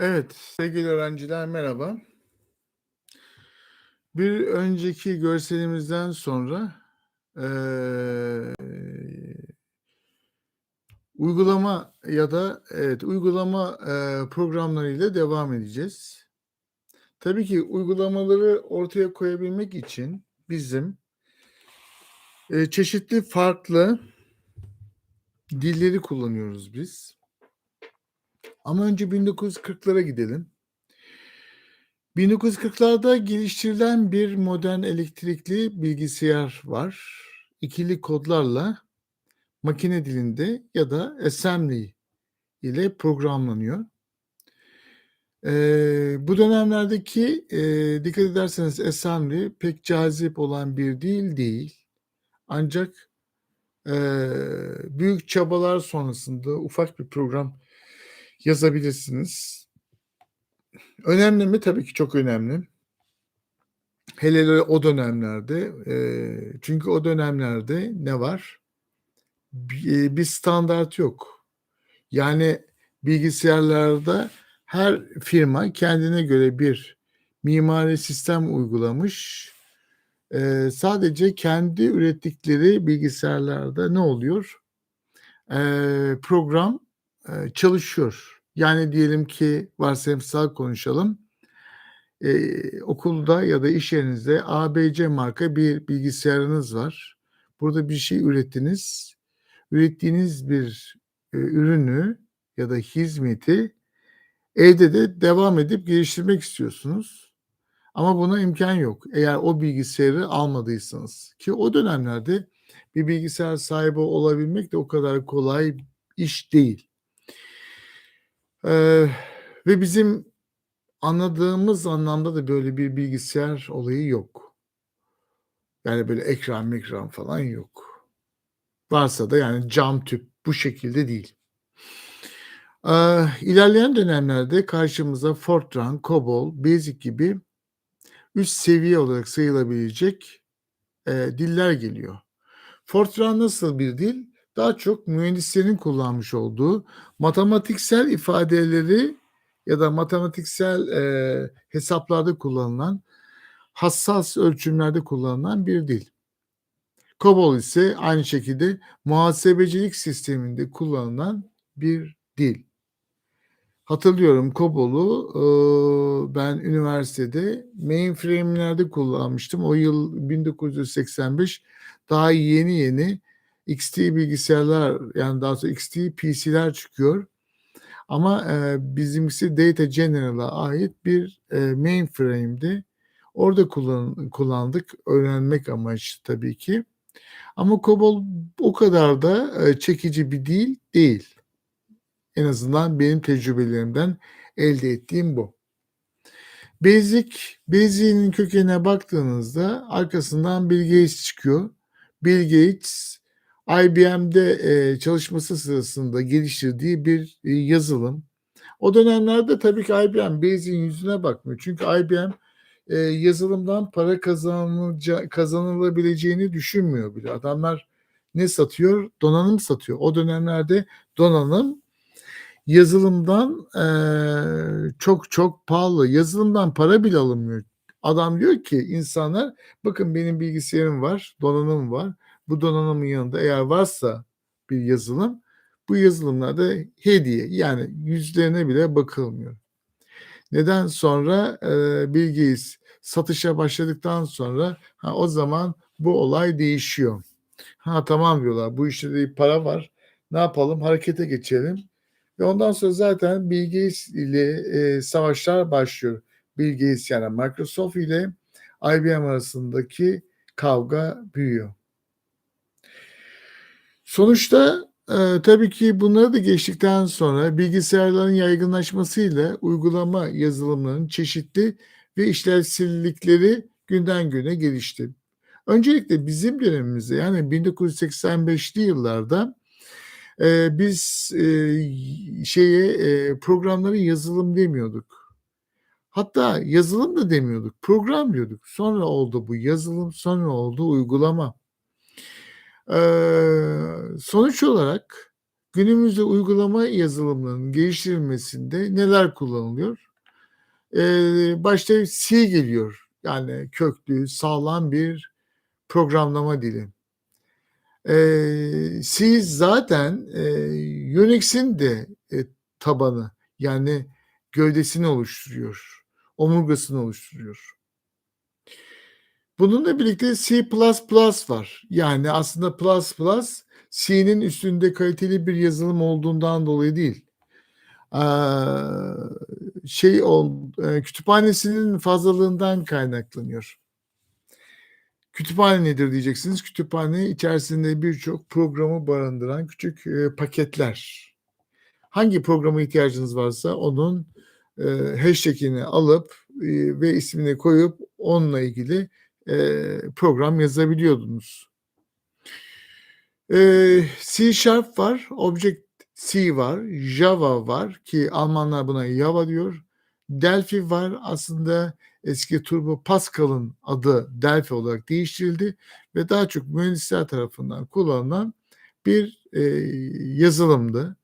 Evet, sevgili öğrenciler merhaba. Bir önceki görselimizden sonra, eee uygulama ya da evet, uygulama, eee, programlarıyla devam edeceğiz. Tabii ki uygulamaları ortaya koyabilmek için bizim eee, çeşitli farklı dilleri kullanıyoruz biz. Ama önce 1940'lara gidelim. 1940'larda geliştirilen bir modern elektrikli bilgisayar var. İkili kodlarla makine dilinde ya da assembly ile programlanıyor. Eee, bu dönemlerdeki, eee, dikkat ederseniz assembly pek cazip olan bir dil değil. Ancak, eee, büyük çabalar sonrasında ufak bir program yazabilirsiniz. Önemli mi? Tabii ki çok önemli. Hele hele o dönemlerde, eee, çünkü o dönemlerde ne var? Bi eee, bir standart yok. Yani bilgisayarlarda her firma kendine göre bir mimari sistem uygulamış. Eee, sadece kendi ürettikleri bilgisayarlarda ne oluyor? Eee, program, çalışıyor. Yani diyelim ki varsayımsal konuşalım. Eee, okulda ya da iş yerinizde ABC marka bir bilgisayarınız var. Burada bir şey ürettiniz. Ürettiğiniz bir, eee, ürünü ya da hizmeti evde de devam edip geliştirmek istiyorsunuz. Ama buna imkân yok. Eğer o bilgisayarı almadıysanız ki o dönemlerde bir bilgisayar sahibi olabilmek de o kadar kolay iş değil. Eee, ve bizim anladığımız anlamda da böyle bir bilgisayar olayı yok. Yani böyle ekran mekran falan yok. Varsa da yani cam tüp bu şekilde değil. Eee, ilerleyen dönemlerde karşımıza Fortran, COBOL, BASIC gibi üst seviye olarak sayılabilecek, eee, diller geliyor. Fortran nasıl bir dil? Daha çok mühendislerin kullanmış olduğu matematiksel ifadeleri ya da matematiksel, eee, hesaplarda kullanılan, hassas ölçümlerde kullanılan bir dil. COBOL ise aynı şekilde muhasebecilik sisteminde kullanılan bir dil. Hatırlıyorum COBOL'u, ııı, ben üniversitede mainframe'lerde kullanmıştım. O yıl 1985. Daha yeni yeni XT bilgisayarlar, yani daha sonra XT PC'ler çıkıyor. Ama, eee, bizimkisi Data General'a ait bir, eee, mainframe'di. Orada kullan kullandık öğrenmek amaçlı tabii ki. Ama COBOL o kadar da, eee, çekici bir dil değil. En azından benim tecrübelerimden elde ettiğim bu. BASIC, BASIC'in kökenine baktığınızda arkasından Bill Gates çıkıyor. Bill Gates, IBM'de, eee, çalışması sırasında geliştirdiği bir, iii, yazılım. O dönemlerde tabii ki IBM BASIC'in yüzüne bakmıyor. Çünkü IBM, eee, yazılımdan para kazanılaca kazanılabileceğini düşünmüyor bile. Adamlar ne satıyor? Donanım satıyor. O dönemlerde donanım yazılımdan, eee, çok çok pahalı. Yazılımdan para bile alınmıyor. Adam diyor ki insanlar, bakın benim bilgisayarım var, donanım var. Bu donanımın yanında eğer varsa bir yazılım, bu yazılımlar da hediye. Yani yüzlerine bile bakılmıyor. Neden? Sonra, Bill Gates satışa başladıktan sonra, ha, o zaman bu olay değişiyor. Ha, tamam diyorlar, bu işte de para var. Ne yapalım? Harekete geçelim. Ve ondan sonra zaten Bill ile, eee, savaşlar başlıyor. Bill yani Microsoft ile IBM arasındaki kavga büyüyor. Sonuçta, eee, tabii ki bunları da geçtikten sonra bilgisayarların yaygınlaşmasıyla uygulama yazılımlarının çeşitli ve işlevsellikleri günden güne gelişti. Öncelikle bizim dönemimizde yani 1985'li yıllarda, eee, biz, y şeye, eee, programlara yazılım demiyorduk. Hatta yazılım da demiyorduk, program diyorduk. Sonra oldu bu yazılım, sonra oldu uygulama. Sonuç olarak günümüzde uygulama yazılımlarının geliştirilmesinde neler kullanılıyor? Başta C geliyor. Yani köklü, sağlam bir programlama dili. C zaten, Unix'in de, eee, tabanı. Yani gövdesini oluşturuyor, omurgasını oluşturuyor. Bununla birlikte C++ var. Yani aslında plus plus C'nin üstünde kaliteli bir yazılım olduğundan dolayı değil. Aaa, şey eee, kütüphanesinin fazlalığından kaynaklanıyor. Kütüphane nedir diyeceksiniz. Kütüphane içerisinde birçok programı barındıran küçük, eee, paketler. Hangi programa ihtiyacınız varsa onun, eee, hashtag'ini alıp, eee, ve ismini koyup onunla ilgili, eee, program yazabiliyordunuz. Eee, C# var, Object-C var, Java var ki Almanlar buna Java diyor. Delphi var. Aslında eski Turbo Pascal'ın adı Delphi olarak değiştirildi ve daha çok mühendisler tarafından kullanılan bir, eee, yazılımdı.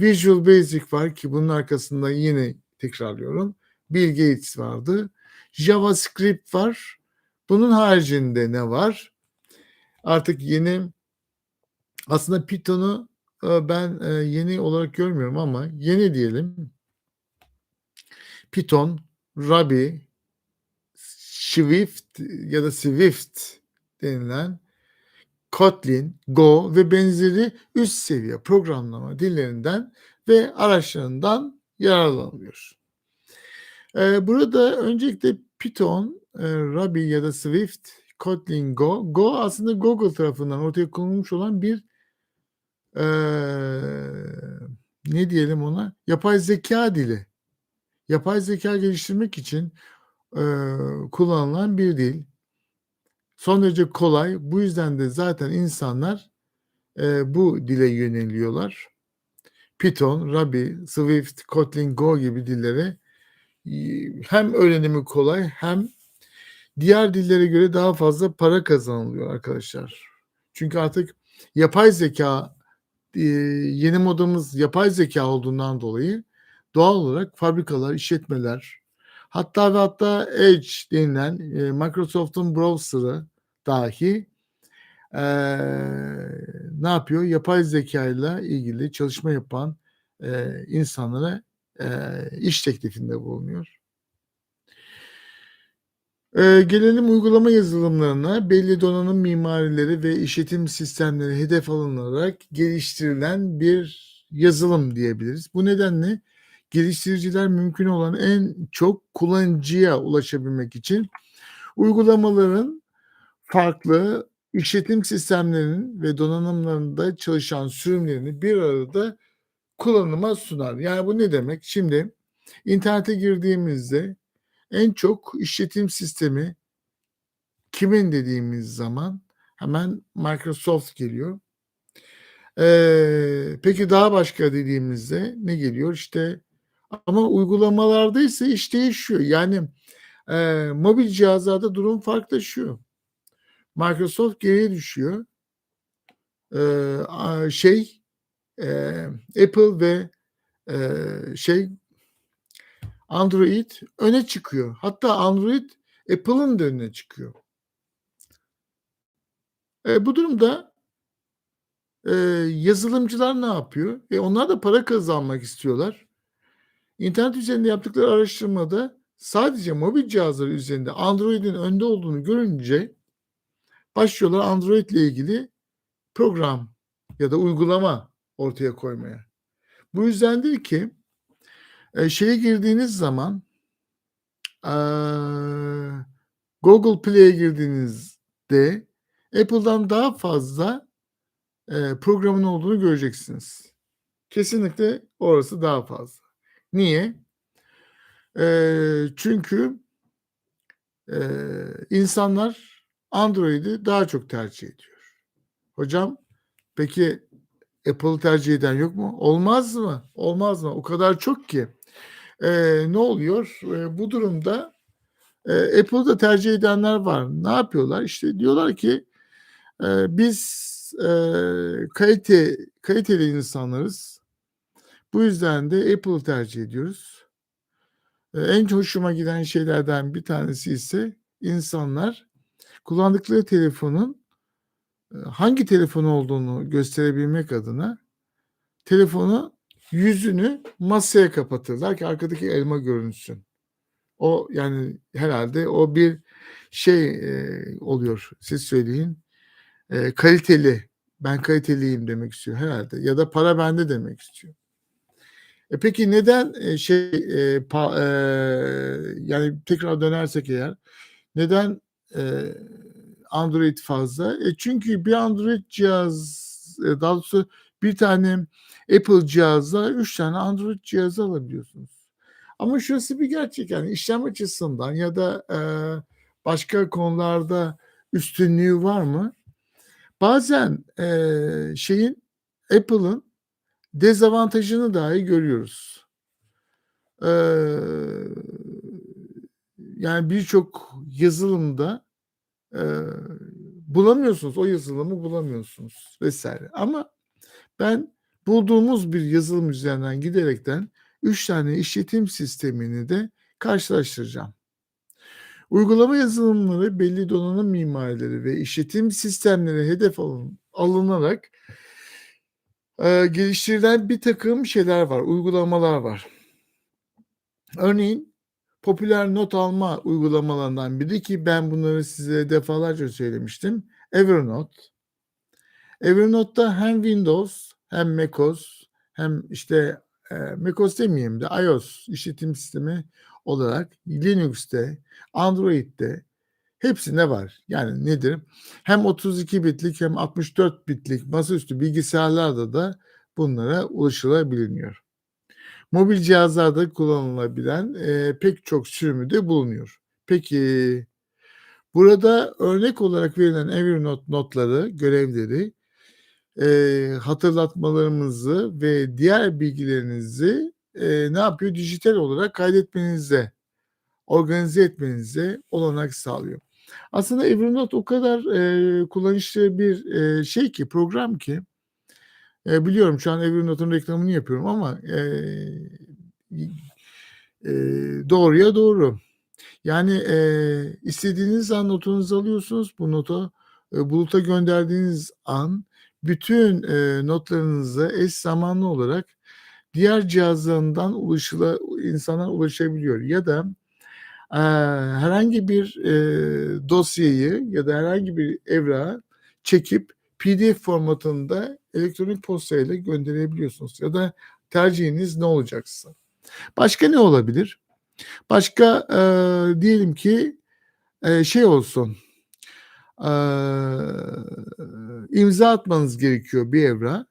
Visual Basic var ki bunun arkasında yine tekrarlıyorum, Bill Gates vardı. JavaScript var. Bunun haricinde ne var? Artık yeni aslında Python'u, eee, ben, eee, yeni olarak görmüyorum ama yeni diyelim. Python, Ruby, Swift ya da Swift denilen Kotlin, Go ve benzeri üst seviye programlama dillerinden ve araçlarından yararlanılıyor. Eee, burada öncelikle Python, eee, Ruby ya da Swift, Kotlin, Go. Go aslında Google tarafından ortaya konulmuş olan bir eee, ne diyelim ona? Yapay zekâ dili. Yapay zekâ geliştirmek için, eee, kullanılan bir dil. Son derece kolay. Bu yüzden de zaten insanlar, eee, bu dile yöneliyorlar. Python, Ruby, Swift, Kotlin, Go gibi dillere, hem öğrenimi kolay hem diğer dillere göre daha fazla para kazanılıyor arkadaşlar. Çünkü artık yapay zekâ, eee, yeni modamız yapay zekâ olduğundan dolayı doğal olarak fabrikalar, işletmeler hatta ve hatta Edge denilen, eee, Microsoft'un browser'ı dahi, eee, ne yapıyor? Yapay zekâyla ilgili çalışma yapan, eee, insanlara, eee, iş teklifinde bulunuyor. Eee, gelelim uygulama yazılımlarına. Belli donanım mimarileri ve işletim sistemleri hedef alınarak geliştirilen bir yazılım diyebiliriz. Bu nedenle geliştiriciler mümkün olan en çok kullanıcıya ulaşabilmek için uygulamaların farklı işletim sistemlerinin ve donanımlarında çalışan sürümlerini bir arada kullanıma sunar. Yani bu ne demek? Şimdi internete girdiğimizde en çok işletim sistemi kimin dediğimiz zaman hemen Microsoft geliyor. Eee, peki daha başka dediğimizde ne geliyor? İşte ama uygulamalarda ise iş değişiyor. Yani, eee, mobil cihazlarda durum farklılaşıyor. Microsoft geriye düşüyor. Aaa, şey, eee, Apple ve, eee, şey Android öne çıkıyor. Hatta Android Apple'ın da önüne çıkıyor. Eee, bu durumda eee, yazılımcılar ne yapıyor? E, onlar da para kazanmak istiyorlar. İnternet üzerinde yaptıkları araştırmada sadece mobil cihazları üzerinde Android'in önde olduğunu görünce başlıyorlar Android'le ilgili program ya da uygulama ortaya koymaya. Bu yüzdendir ki, eee, şeye girdiğiniz zaman aaa, Google Play'e girdiğinizde Apple'dan daha fazla, eee, programın olduğunu göreceksiniz. Kesinlikle orası daha fazla. Niye? Eee, çünkü eee, insanlar Android'i daha çok tercih ediyor. Hocam, peki Apple'ı tercih eden yok mu? Olmaz mı? Olmaz mı? O kadar çok ki. Eee, ne oluyor? Eee, bu durumda, eee, Apple'ı tercih edenler var. Ne yapıyorlar? İşte diyorlar ki, eee, biz eee, kalite kaliteli insanlarız. Bu yüzden de Apple'ı tercih ediyoruz. Eee, en hoşuma giden şeylerden bir tanesi ise insanlar kullandıkları telefonun, eee, hangi telefon olduğunu gösterebilmek adına telefonu yüzünü masaya kapatırlar ki arkadaki elma görünsün. O, yani, herhâlde o bir şey, eee, oluyor. Siz söyleyin. Eee, kaliteli, ben kaliteliyim demek istiyor herhâlde ya da para bende demek istiyor. E, peki neden, eee, şey, eee, pa eee, yani tekrar dönersek eğer neden, eee, Android fazla? E, çünkü bir Android cihaz, eee, daha doğrusu bir tane Apple cihazla 3 tane Android cihazı alabiliyorsunuz. Ama şurası bir gerçek, yani işlem açısından ya da, eee, başka konularda üstünlüğü var mı? Bazen, eee, şeyin, Apple'ın dezavantajını dahi görüyoruz. Eee, yani birçok yazılımda, eee, bulamıyorsunuz, o yazılımı bulamıyorsunuz vs. Ama ben bulduğumuz bir yazılım üzerinden giderekten 3 tane işletim sistemini de karşılaştıracağım. Uygulama yazılımları belli donanım mimarileri ve işletim sistemleri hedef alın alınarak eee, geliştirilen birtakım şeyler var, uygulamalar var. Örneğin popüler not alma uygulamalarından biri ki ben bunları size defalarca söylemiştim, Evernote. Evernote'da hem Windows hem macOS hem, işte, eee, macOS demeyeyim de iOS işletim sistemi olarak Linux'te, Android'de hepsinde var. Yani nedir? Hem 32 bitlik hem 64 bitlik masaüstü bilgisayarlarda da bunlara ulaşılabiliyor. Mobil cihazlarda kullanılabilen, eee, pek çok sürümü de bulunuyor. Peki, burada örnek olarak verilen Evernote notları, görevleri, eee, hatırlatmalarımızı ve diğer bilgilerinizi, eee, ne yapıyor? Dijital olarak kaydetmenize, organize etmenize olanak sağlıyor. Aslında Evernote o kadar, eee, kullanışlı bir, eee, şey ki, program ki, eee, biliyorum şu an Evernote'un reklamını yapıyorum ama, y eee, doğruya doğru. Yani, eee, istediğiniz an notunuzu alıyorsunuz. Bu notu, eee, buluta gönderdiğiniz an bütün, eee, notlarınıza eş zamanlı olarak diğer cihazlarından ulaşıla insanlar ulaşabiliyor ya da, eee, herhangi bir, eee, dosyayı ya da herhangi bir evrağı çekip PDF formatında elektronik postayla gönderebiliyorsunuz ya da tercihiniz ne olacaksa. Başka ne olabilir? Başka, eee, diyelim ki, eee, şey olsun, eee, imza atmanız gerekiyor bir evrağa.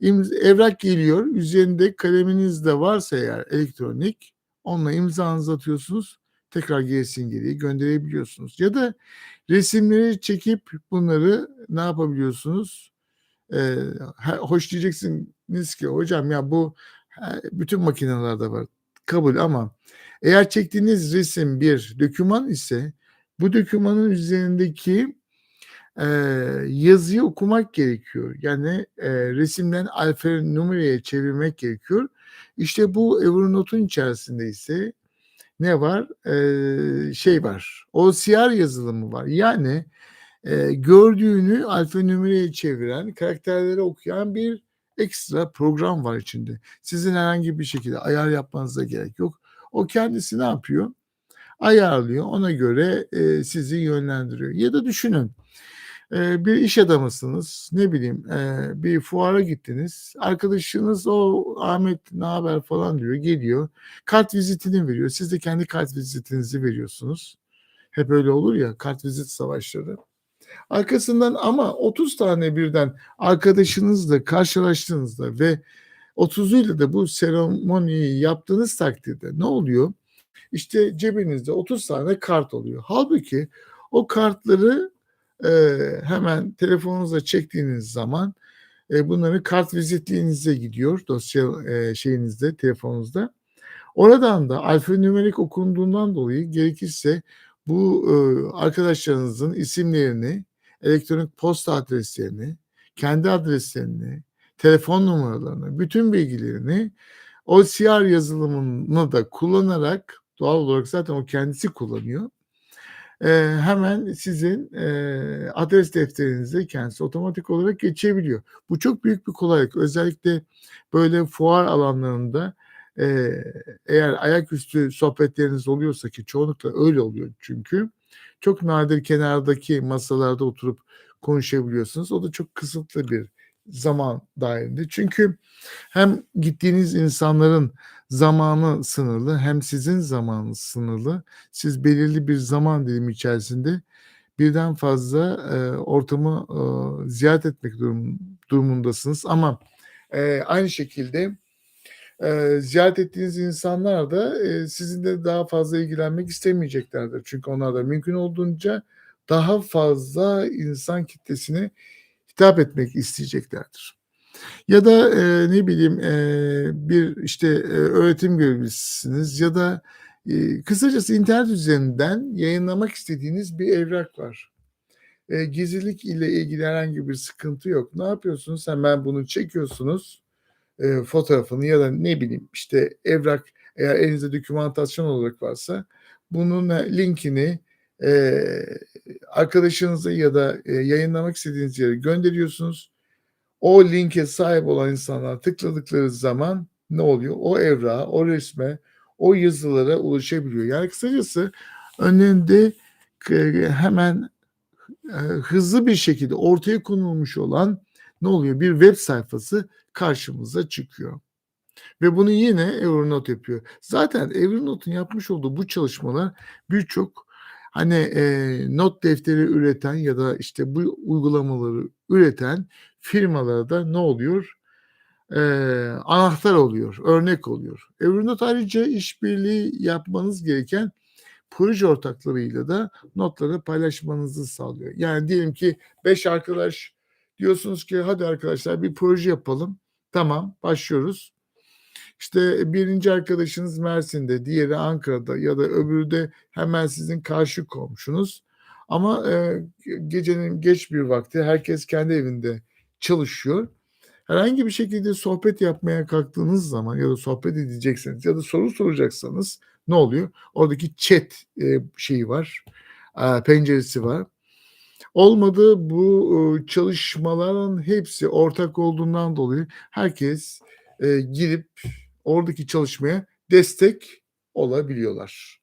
İmz evrak geliyor, üzerinde kaleminiz de varsa eğer elektronik, onunla imzanızı atıyorsunuz, tekrar gerisin geriye gönderebiliyorsunuz ya da resimleri çekip bunları ne yapabiliyorsunuz? Ha hoş diyeceksiniz ki hocam ya bu, bütün makinelerde var. Kabul ama eğer çektiğiniz resim bir doküman ise bu dokümanın üzerindeki, eee, yazıyı okumak gerekiyor. Yani, eee, resimden alfanümereye çevirmek gerekiyor. İşte bu Evernote'un içerisinde ise ne var? Eee, şey var, OCR yazılımı var. Yani, eee, gördüğünü alfanümereye çeviren, karakterleri okuyan bir ekstra program var içinde. Sizin herhangi bir şekilde ayar yapmanıza gerek yok. O kendisi ne yapıyor? Ayarlıyor, ona göre, eee, sizi yönlendiriyor ya da düşünün, eee, bir iş adamısınız, ne bileyim, eee, bir fuara gittiniz, arkadaşınız o "Ahmet naber?" falan diyor, geliyor, kartvizitini veriyor. Siz de kendi kartvizitinizi veriyorsunuz. Hep öyle olur ya, kartvizit savaşları. Arkasından ama 30 tane birden arkadaşınızla karşılaştığınızda ve 30'uyla da bu seremoniyi yaptığınız takdirde ne oluyor? İşte cebinizde 30 tane kart oluyor. Hâlbuki o kartları, eee, hemen telefonunuza çektiğiniz zaman, eee, bunların kartvizitliğinize gidiyor dosya, eee, şeyinizde, telefonunuzda. Oradan da alfanümerik okunduğundan dolayı gerekirse bu, ııı, arkadaşlarınızın isimlerini, elektronik posta adreslerini, kendi adreslerini, telefon numaralarını, bütün bilgilerini o CR yazılımını da kullanarak doğal olarak zaten o kendisi kullanıyor. Eee, hemen sizin, eee, adres defterinize kendisi otomatik olarak geçebiliyor. Bu çok büyük bir kolaylık. Özellikle böyle fuar alanlarında, eee, eğer ayaküstü sohbetleriniz oluyorsa ki çoğunlukla öyle oluyor çünkü, çok nadir kenardaki masalarda oturup konuşabiliyorsunuz. O da çok kısıtlı bir zaman dâhilinde. Çünkü hem gittiğiniz insanların zamanı sınırlı hem sizin zamanınız sınırlı. Siz belirli bir zaman dilimi içerisinde birden fazla, eee, ortamı, ııı, ziyaret etmek durum durumundasınız ama, eee, aynı şekilde, eee, ziyaret ettiğiniz insanlar da, eee, sizinle daha fazla ilgilenmek istemeyeceklerdir. Çünkü onlar da mümkün olduğunca daha fazla insan kitlesine hitap etmek isteyeceklerdir. Ya da, eee, ne bileyim, eee, bir, işte, eee, öğretim görevlisisiniz ya da, eee, kısacası internet üzerinden yayınlamak istediğiniz bir evrak var. Eee, gizlilik ile ilgili herhangi bir sıkıntı yok. Ne yapıyorsunuz? Hemen bunu çekiyorsunuz, eee, fotoğrafını ya da ne bileyim, işte, evrak eğer elinizde dokümantasyon olarak varsa bunun, eee, linkini, eee, arkadaşınıza ya da, eee, yayınlamak istediğiniz yere gönderiyorsunuz. O linke sahip olan insanlar tıkladıkları zaman ne oluyor? O evrağa, o resme, o yazılara ulaşabiliyor. Yani kısacası önünde hemen, hızlı bir şekilde ortaya konulmuş olan ne oluyor? Bir web sayfası karşımıza çıkıyor ve bunu yine Evernote yapıyor. Zaten Evernote'un yapmış olduğu bu çalışmalar birçok, hani, eee, not defteri üreten ya da, işte, bu uygulamaları üreten firmalara da ne oluyor? Eee, anahtar oluyor, örnek oluyor. Evernote ayrıca işbirliği yapmanız gereken proje ortaklarıyla da notları paylaşmanızı sağlıyor. Yani diyelim ki 5 arkadaş diyorsunuz ki hadi arkadaşlar bir proje yapalım. Tamam, başlıyoruz. İşte, 1'inci arkadaşınız Mersin'de, diğeri Ankara'da ya da öbürü de hemen sizin karşı komşunuz ama, eee, gecenin geç bir vakti herkes kendi evinde çalışıyor. Herhangi bir şekilde sohbet yapmaya kalktığınız zaman ya da sohbet edecekseniz ya da soru soracaksanız ne oluyor? Oradaki chat, eee, şeyi var, aaa, penceresi var. Olmadı bu, ııı, çalışmaların hepsi ortak olduğundan dolayı herkes, eee, girip oradaki çalışmaya destek olabiliyorlar.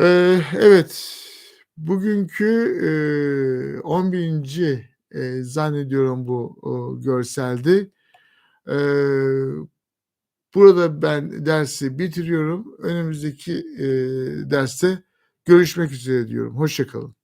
Eee, evet, bugünkü, eee, 11'inci eee, zannediyorum bu, ııı, görseldi. Eee, burada ben dersi bitiriyorum. Önümüzdeki, eee, derste görüşmek üzere diyorum. Hoşça kalın.